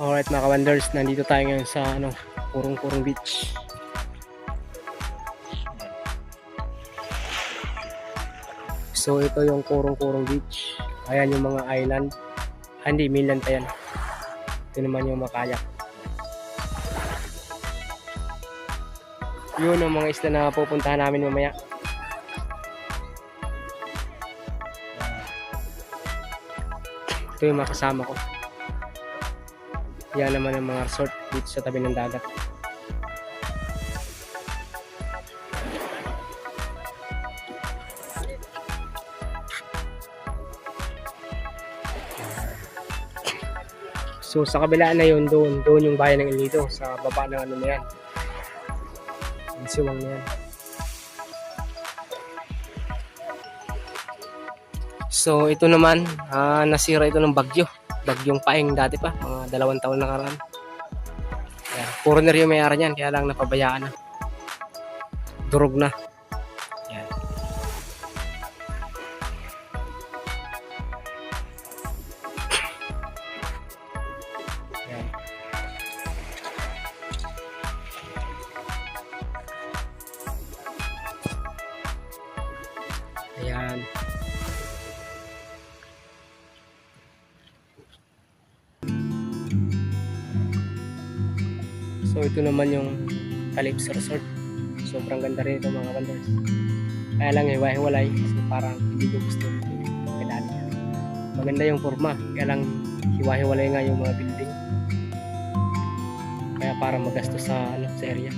Alright mga kawanders, nandito tayo ngayon sa ano, Kurong-Kurong Beach. So ito yung Kurong-Kurong Beach. Ayan yung mga island. Ah, hindi, mainland pa yan. Ito naman yung makayak. Yun ang mga isla na pupuntahan namin mamaya. Ito yung mga ko. Yan naman ang mga resort dito sa tabi ng dagat. So sa kabila na yun, doon, doon yung bayan ng Ilido, sa baba ng ano na yan. Yung siwang na yan. So ito naman, ah, nasira ito ng bagyo. Bagyong paing dati pa, mga dalawang taon nakaraan. Ayan, foreigner yung may-ari niyan, kaya lang napabayaan na. Durog na. So ito naman yung Calypso Resort. Sobrang ganda rin ito mga wonders. Kaya lang hiwa-hiwalay. So parang hindi ko gusto kilala. Maganda yung forma. Kaya lang hiwa-hiwalay nga yung mga building. Kaya parang magastos sa, ano, sa area.